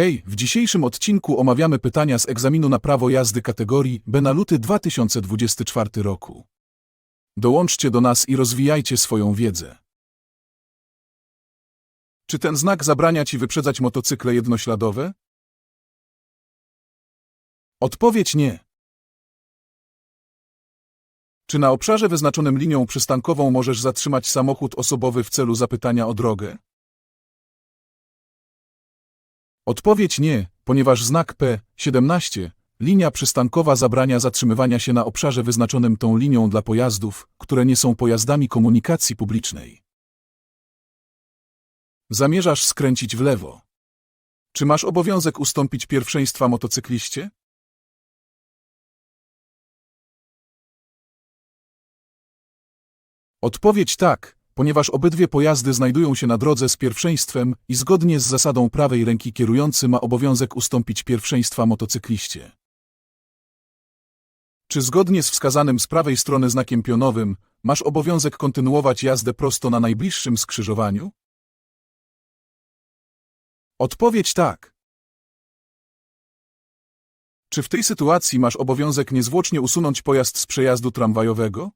Hej, w dzisiejszym odcinku omawiamy pytania z egzaminu na prawo jazdy kategorii B na luty 2024 roku. Dołączcie do nas i rozwijajcie swoją wiedzę. Czy ten znak zabrania Ci wyprzedzać motocykle jednośladowe? Odpowiedź nie. Czy na obszarze wyznaczonym linią przystankową możesz zatrzymać samochód osobowy w celu zapytania o drogę? Odpowiedź nie, ponieważ znak P17, linia przystankowa zabrania zatrzymywania się na obszarze wyznaczonym tą linią dla pojazdów, które nie są pojazdami komunikacji publicznej. Zamierzasz skręcić w lewo. Czy masz obowiązek ustąpić pierwszeństwa motocykliście? Odpowiedź tak, ponieważ obydwie pojazdy znajdują się na drodze z pierwszeństwem i zgodnie z zasadą prawej ręki kierujący ma obowiązek ustąpić pierwszeństwa motocykliście. Czy zgodnie z wskazanym z prawej strony znakiem pionowym masz obowiązek kontynuować jazdę prosto na najbliższym skrzyżowaniu? Odpowiedź tak. Czy w tej sytuacji masz obowiązek niezwłocznie usunąć pojazd z przejazdu tramwajowego?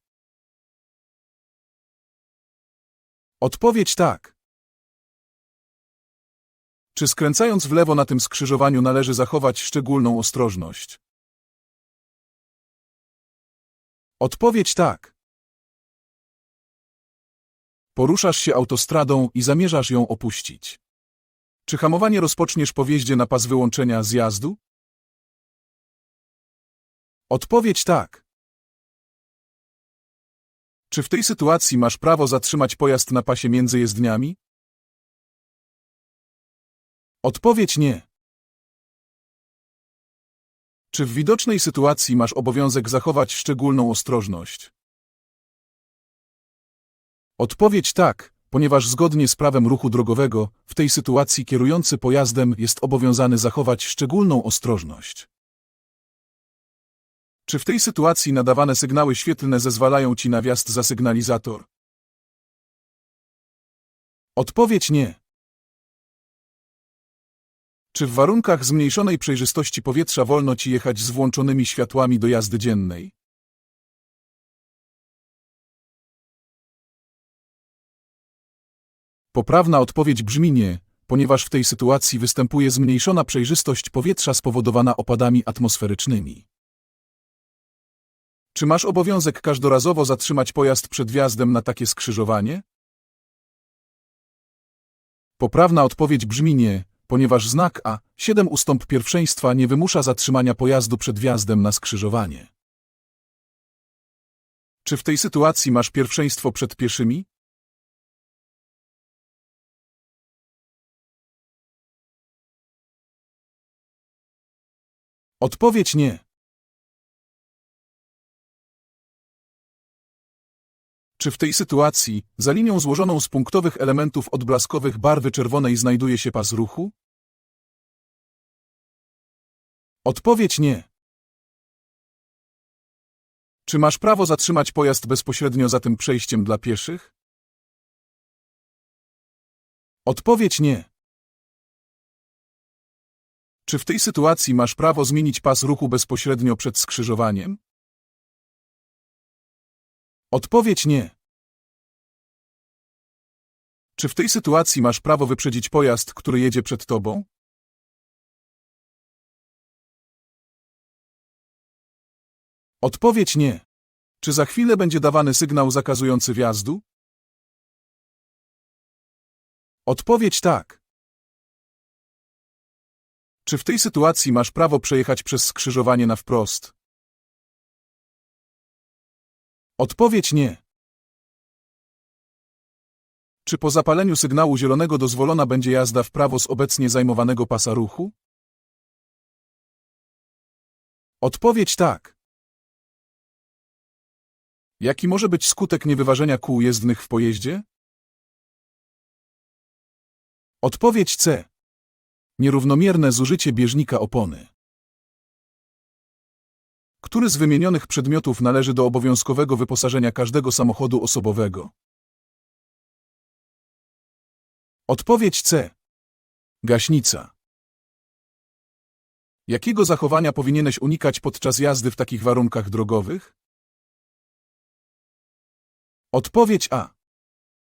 Odpowiedź tak. Czy skręcając w lewo na tym skrzyżowaniu należy zachować szczególną ostrożność? Odpowiedź tak. Poruszasz się autostradą i zamierzasz ją opuścić. Czy hamowanie rozpoczniesz po wjeździe na pas wyłączenia zjazdu? Odpowiedź tak. Czy w tej sytuacji masz prawo zatrzymać pojazd na pasie między jezdniami? Odpowiedź nie. Czy w widocznej sytuacji masz obowiązek zachować szczególną ostrożność? Odpowiedź tak, ponieważ zgodnie z prawem ruchu drogowego, w tej sytuacji kierujący pojazdem jest obowiązany zachować szczególną ostrożność. Czy w tej sytuacji nadawane sygnały świetlne zezwalają Ci na wjazd za sygnalizator? Odpowiedź nie. Czy w warunkach zmniejszonej przejrzystości powietrza wolno Ci jechać z włączonymi światłami do jazdy dziennej? Poprawna odpowiedź brzmi nie, ponieważ w tej sytuacji występuje zmniejszona przejrzystość powietrza spowodowana opadami atmosferycznymi. Czy masz obowiązek każdorazowo zatrzymać pojazd przed wjazdem na takie skrzyżowanie? Poprawna odpowiedź brzmi nie, ponieważ znak A7 ustąp pierwszeństwa nie wymusza zatrzymania pojazdu przed wjazdem na skrzyżowanie. Czy w tej sytuacji masz pierwszeństwo przed pieszymi? Odpowiedź nie. Czy w tej sytuacji, za linią złożoną z punktowych elementów odblaskowych barwy czerwonej znajduje się pas ruchu? Odpowiedź nie. Czy masz prawo zatrzymać pojazd bezpośrednio za tym przejściem dla pieszych? Odpowiedź nie. Czy w tej sytuacji masz prawo zmienić pas ruchu bezpośrednio przed skrzyżowaniem? Odpowiedź nie. Czy w tej sytuacji masz prawo wyprzedzić pojazd, który jedzie przed tobą? Odpowiedź nie. Czy za chwilę będzie dawany sygnał zakazujący wjazdu? Odpowiedź tak. Czy w tej sytuacji masz prawo przejechać przez skrzyżowanie na wprost? Odpowiedź nie. Czy po zapaleniu sygnału zielonego dozwolona będzie jazda w prawo z obecnie zajmowanego pasa ruchu? Odpowiedź tak. Jaki może być skutek niewyważenia kół jezdnych w pojeździe? Odpowiedź C. Nierównomierne zużycie bieżnika opony. Który z wymienionych przedmiotów należy do obowiązkowego wyposażenia każdego samochodu osobowego? Odpowiedź C. Gaśnica. Jakiego zachowania powinieneś unikać podczas jazdy w takich warunkach drogowych? Odpowiedź A.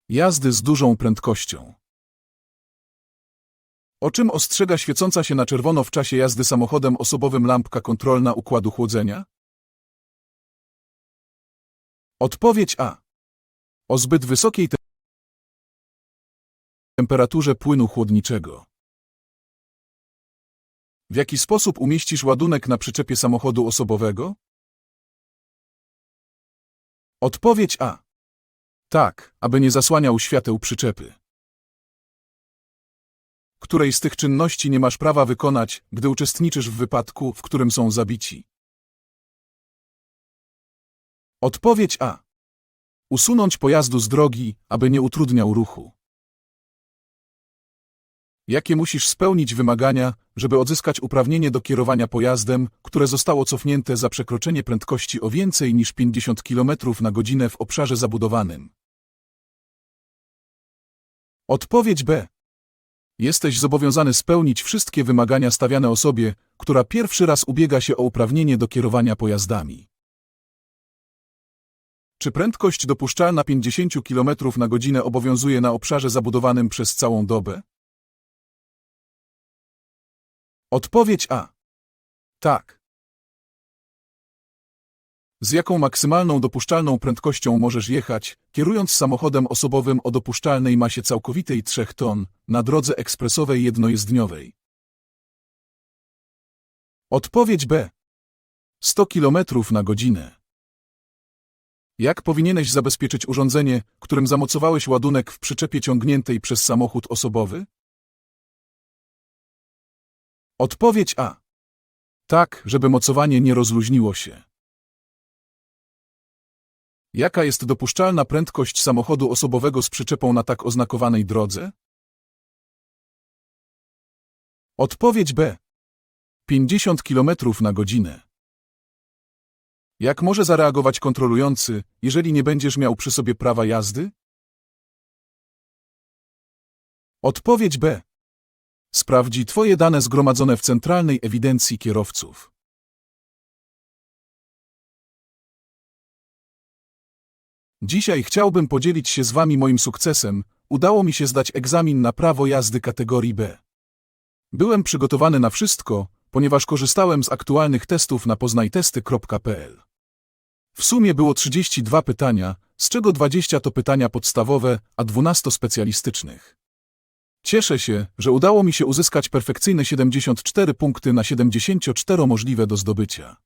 Jazdy z dużą prędkością. O czym ostrzega świecąca się na czerwono w czasie jazdy samochodem osobowym lampka kontrolna układu chłodzenia? Odpowiedź A. O zbyt wysokiej temperaturze płynu chłodniczego. W jaki sposób umieścisz ładunek na przyczepie samochodu osobowego? Odpowiedź A. Tak, aby nie zasłaniał świateł przyczepy. Której z tych czynności nie masz prawa wykonać, gdy uczestniczysz w wypadku, w którym są zabici? Odpowiedź A. Usunąć pojazdu z drogi, aby nie utrudniał ruchu. Jakie musisz spełnić wymagania, żeby odzyskać uprawnienie do kierowania pojazdem, które zostało cofnięte za przekroczenie prędkości o więcej niż 50 km na godzinę w obszarze zabudowanym? Odpowiedź B. Jesteś zobowiązany spełnić wszystkie wymagania stawiane osobie, która pierwszy raz ubiega się o uprawnienie do kierowania pojazdami. Czy prędkość dopuszczalna 50 km na godzinę obowiązuje na obszarze zabudowanym przez całą dobę? Odpowiedź A. Tak. Z jaką maksymalną dopuszczalną prędkością możesz jechać, kierując samochodem osobowym o dopuszczalnej masie całkowitej 3 ton na drodze ekspresowej jednojezdniowej? Odpowiedź B. 100 km na godzinę. Jak powinieneś zabezpieczyć urządzenie, którym zamocowałeś ładunek w przyczepie ciągniętej przez samochód osobowy? Odpowiedź A. Tak, żeby mocowanie nie rozluźniło się. Jaka jest dopuszczalna prędkość samochodu osobowego z przyczepą na tak oznakowanej drodze? Odpowiedź B. 50 km na godzinę. Jak może zareagować kontrolujący, jeżeli nie będziesz miał przy sobie prawa jazdy? Odpowiedź B. Sprawdzi Twoje dane zgromadzone w Centralnej Ewidencji Kierowców. Dzisiaj chciałbym podzielić się z Wami moim sukcesem. Udało mi się zdać egzamin na prawo jazdy kategorii B. Byłem przygotowany na wszystko, ponieważ korzystałem z aktualnych testów na poznajtesty.pl. W sumie było 32 pytania, z czego 20 to pytania podstawowe, a 12 specjalistycznych. Cieszę się, że udało mi się uzyskać perfekcyjne 74 punkty na 74 możliwe do zdobycia.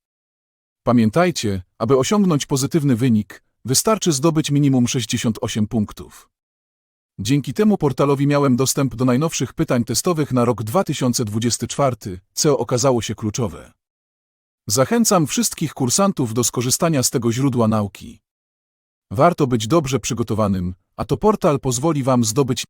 Pamiętajcie, aby osiągnąć pozytywny wynik, wystarczy zdobyć minimum 68 punktów. Dzięki temu portalowi miałem dostęp do najnowszych pytań testowych na rok 2024, co okazało się kluczowe. Zachęcam wszystkich kursantów do skorzystania z tego źródła nauki. Warto być dobrze przygotowanym, a to portal pozwoli Wam zdobyć